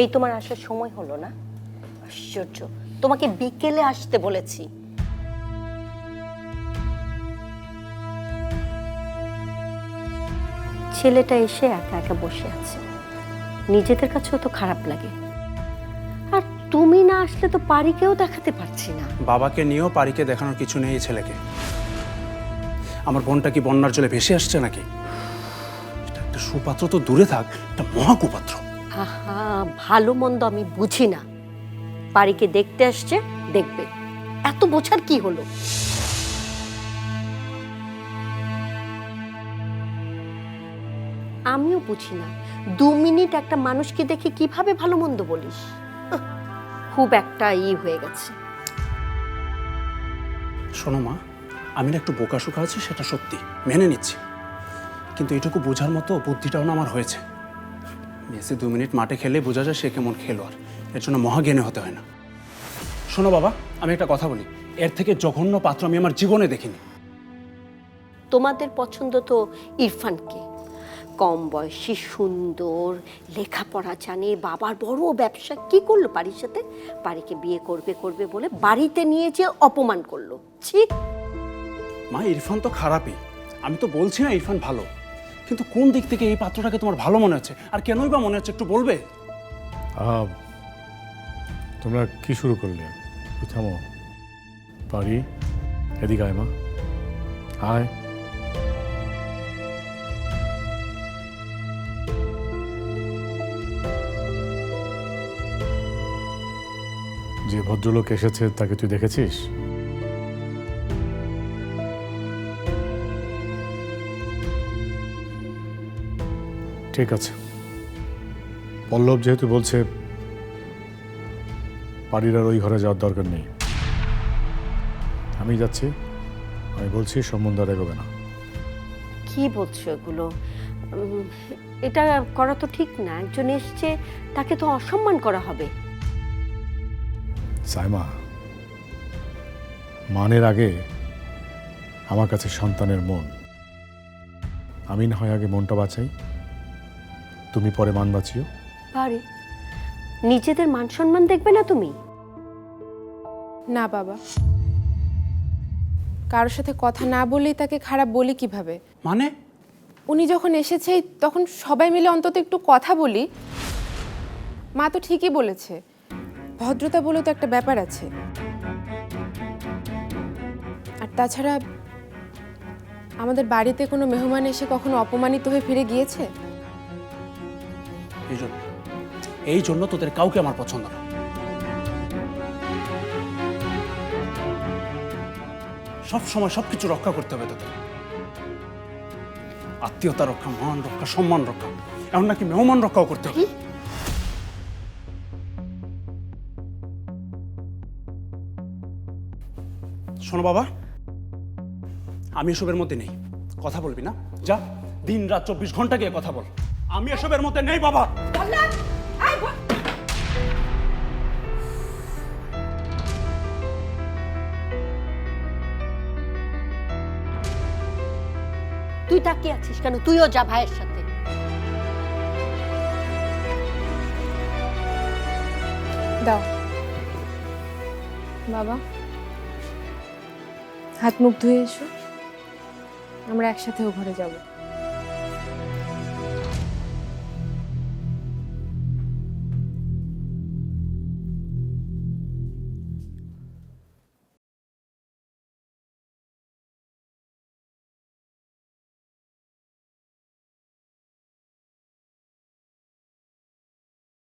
এই তোমার আসার সময় হলো না? আশ্চর্য। তোমাকে বিকেলে আসতে বলেছি। ছেলেটা এসে একা একা বসে আছে। নিজেদের কাছেও তো খারাপ লাগে। আর তুমি না আসলে তো পারিকেও দেখাতে পারছি না। বাবাকে নিয়েও পারিকে দেখানোর কিছু নেই ছেলেকে। আমার বোনটা কি বন্যার জলে ভেসে আসছে নাকি? একটা সুপাত্র তো দূরে থাক, একটা মহাকুপাত্র। আহা, ভালো মন্দ আমি বুঝি না। পারিকে দেখতে আসছে, দেখবে। এত বোঝার কি হলো? আমিও বুঝি না। দু মিনিট একটা মানুষকে দেখে কীভাবে ভালো মন্দ বলিস? খুব একটা ই হয়ে গেছে। শোনো মা, আমি একটু বোকাশোকা আছি, সেটা সত্যি। মেনে নিচ্ছি। কিন্তু এটুকু বোঝার মতো বুদ্ধিটাও না আমার হয়েছে। মেসি দু মিনিট মাঠে খেলে বোঝা যায় সে কেমন খেলোয়াড়। এর জন্য মহাজ্ঞানী হতে হয় না। শোনো বাবা আমি একটা কথা বলি। এর থেকে জঘন্য পাত্র আমি আমার জীবনে দেখিনি। তোমাদের পছন্দ তো ইরফানকে। কম বয়সী সুন্দর লেখাপড়া জানে বাবার বড় ব্যবসা কি করল বাড়ির সাথে? বাড়িকে বিয়ে করবে করবে বলে বাড়িতে নিয়ে যে অপমান করল। ছি। মা ইরফান তো খারাপই। আমি তো বলছি না ইরফান ভালো। কিন্তু কোন দিক থেকে এই পাত্রটাকে তোমার ভালো মনে হচ্ছে আর কেনই বা মনে হচ্ছে একটু বলবে? তোমরা কি শুরু করলে? থামো। পারি এদিকে আয় মা। আয়। যে ভদ্রলোক এসেছে, তাকে তুই দেখেছিস? ঠিক আছে। পল্লব যেহেতু বলছে বাড়ির আর ওই ঘরে যাওয়ার দরকার নেই। আমি যাচ্ছি আমি বলছি সম্বন্ধ আর এগোবে না। কি বলছো এগুলো? উম, এটা করা তো ঠিক না। একজন এসছে তাকে তো অসম্মান করা হবে। সাইমা মানের আগে আমার কাছে সন্তানের মন। আমি না হয় আগে মনটা বাঁচাই। তুমি পরে মান বাঁচিও। পারে। নিজেদের মান সম্মান দেখবে না তুমি? না বাবা। কারোর সাথে কথা না বলেই তাকে খারাপ বলি কীভাবে? মানে? উনি যখন এসেছে তখন সবাই মিলে অন্তত একটু কথা বলি। মা তো ঠিকই বলেছে। ভদ্রতা বলে তো একটা ব্যাপার আছে। আর তাছাড়া আমাদের বাড়িতে কোনো মেহমান এসে কখনো অপমানিত হয়ে ফিরে গিয়েছে? এই জন্য তোদের কাউকে আমার পছন্দ না। সব সময় সবকিছু রক্ষা করতে হবে তোদের। আত্মীয়তা রক্ষা মান রক্ষা সম্মান রক্ষা এমন নাকি মেহমান রক্ষাও করতে হবে। শোনো বাবা আমি এসবের মধ্যে নেই। কথা বলবি না? যা দিন রাত চব্বিশ ঘণ্টা গিয়ে কথা বল। আমি এসবের মধ্যে নেই বাবা। তুই তাকিয়ে আছিস কেন? তুইও যা ভাইয়ের সাথে। দাও। বাবা, হাত মুখ ধুয়ে এসো। আমরা একসাথে ও ঘরে যাব।